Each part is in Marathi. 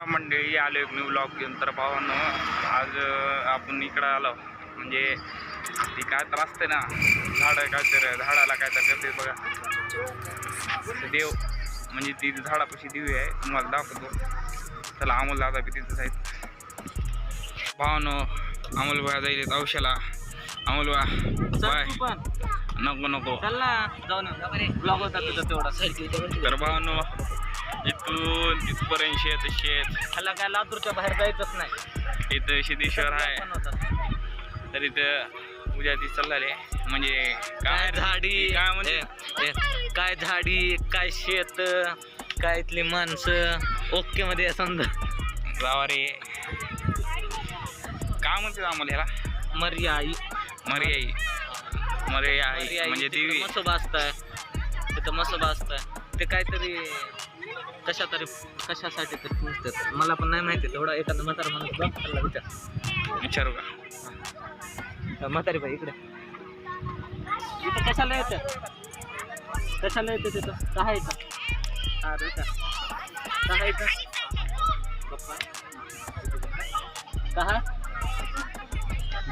मंडळी आलो एक न्यू ब्लॉग घेऊन. तर भावानं आज आपण इकडं आलो. म्हणजे ती काय तर असते ना. झाडं काय तर झाडाला काय तर करते बघा. ते देव म्हणजे ती झाडापाशी दिवी आहे. तुम्हाला दाखवतो. त्याला अमोल दादा बी तिथंच आहेत. भावानं अमोल बघा जाईल औषधाला अमोल बा बाय. नको नको. चल ना जाऊन ब्लॉग होता तुझा तेवढा. तर भावानं इथून तिथपर्यंत शेत शेत. ह्याला काय? लातूरच्या बाहेर जायचंच नाही. इथं सिद्धेश्वर आहे. तर इथं उद्या ती चालले म्हणजे काय झाडी? काय म्हणजे काय झाडी? काय शेत? काय इथली माणसं? ओके मध्ये समजा. जावा रे काय म्हणते आम्हाला ह्याला मर्याई. मर्याई. मर्याई. म्हणजे देवी. मस्त भासताय. तिथं मस्त भासताय. ते काहीतरी कशा तरी कशासाठी तरी पुजतात मला पण नाही माहिती तेवढा एखादा म्हातारा माणूस त्याला विचार. विचारू का? म्हातारी बाई इकडे. इथं कशाला येतं? कशाला येतं तिथं? काय येतं अरे का? येतं पप्पा? का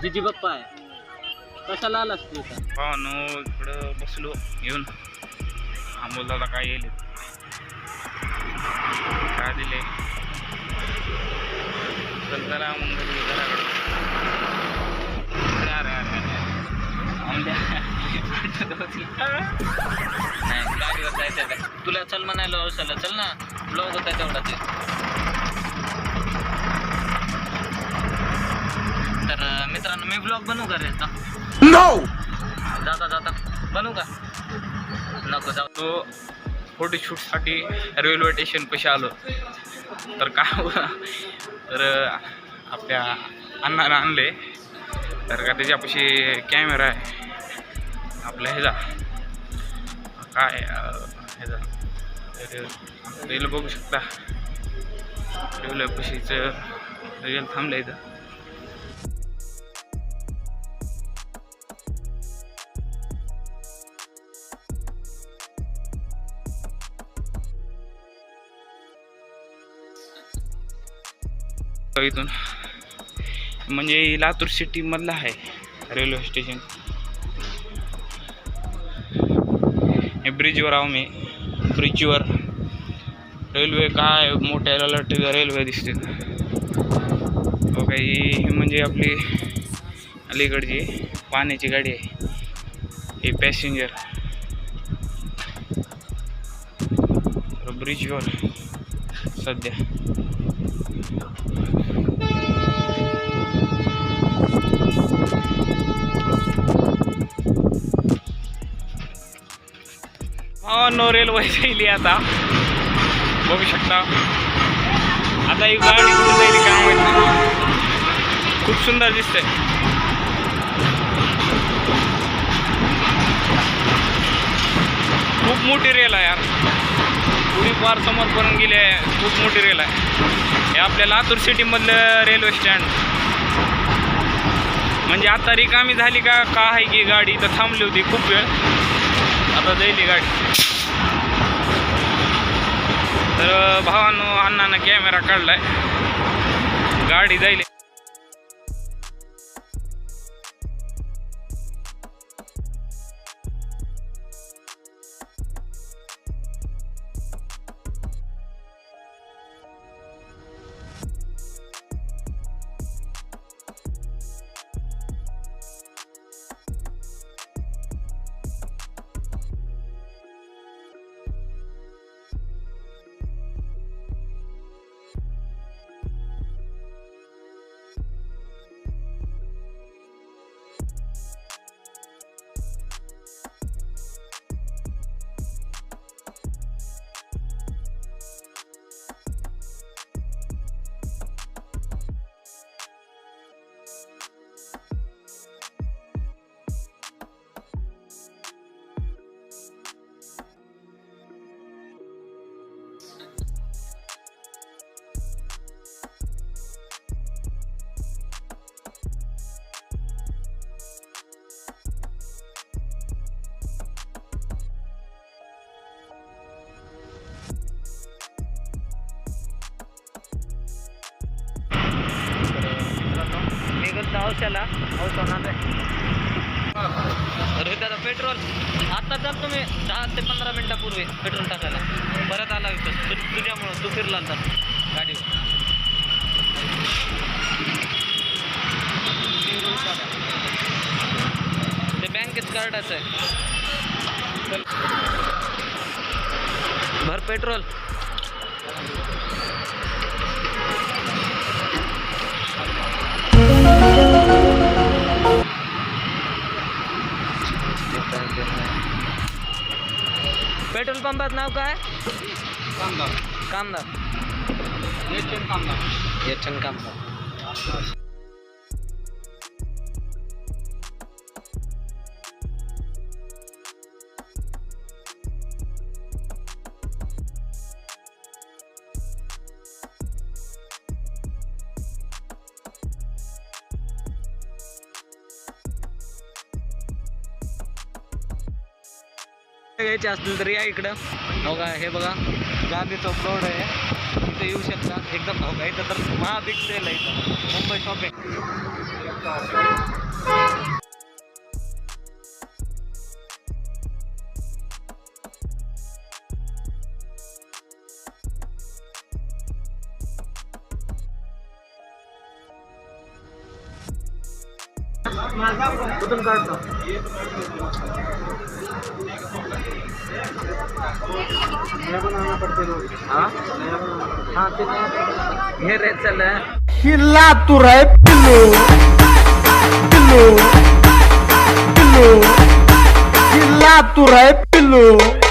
जिजी पप्पा आहे. कशाला आलास तू इथं? भावानो इकडं बसलो येऊन. दादा काय येईल? काय दिले. तर जरा मग अरे नाही गाडीवर जायचं काय तुला चल म्हणायला औषधाला चल ना. ब्लॉग होता तेवढा ते. तर मित्रांनो मी ब्लॉग बनवू का रे जाता जाता. बनवू का? नको जाऊ. तो फोटोशूटसाठी रेल्वे स्टेशन आलो. तर काय होतं? तर आपल्या अण्णानं आणले. तर का त्याच्यापाशी कॅमेरा आहे. आपल्या ह्याचा काय ह्याचा तर रेल बघू शकता. रेल्वे पशीचं रेल थांबलं इथं. इथून? म्हणजे लातूर सिटी मधलं आहे रेल्वे स्टेशन हे ब्रिजवर आहो मी. ब्रिजवर रेल्वे काय मोठ्या अलर्ट रेल्वे दिसते. हो काही ही म्हणजे आपली अलीकडची पाण्याची गाडी आहे. हे पॅसेंजर ब्रिजवर सध्या. नो रेल्वे जाईल आता. बघू शकता. आता ही गाडी कुठे जाईल काय माहिती खूप सुंदर दिसतंय. खूप मोठी रेल आहे यार. थोडीफार फार समोरपर्यंत गेली आहे. खूप मोठी रेल आहे. हे आपल्या लातूर सिटीमधलं रेल्वे स्टँड म्हणजे आता रिकामी झाली का का आहे की गाडी? इथं थांबली होती खूप वेळ. आता जाईल गाडी. तर भावानं अण्णानं कॅमेरा काढलाय. गाडी जाईल. करतो औषधाला. औषध होणार रोहित दादा पेट्रोल. आता जाल तुम्ही दहा ते पंधरा मिनटापूर्वी पेट्रोल टाकायला. परत आला विकत तु तुझ्यामुळं तू फिरला तर गाडीवर. ते बँकेत कार्डाचं आहे. भर पेट्रोल. पेट्रोल पंपात नाव काय? कामदार येचन कामदार घ्यायचे असतील तर या इकडं. हो का हे बघा गांधी चौक रोड आहे. इथं येऊ शकता. एकदम हो का इथं तर महाबिग सेल आहे इथं. मुंबई शॉपिंग कुठून काढतो. हे? रे चल. हिला तू रे पिल्लू. पिल्लू. पिल्लू.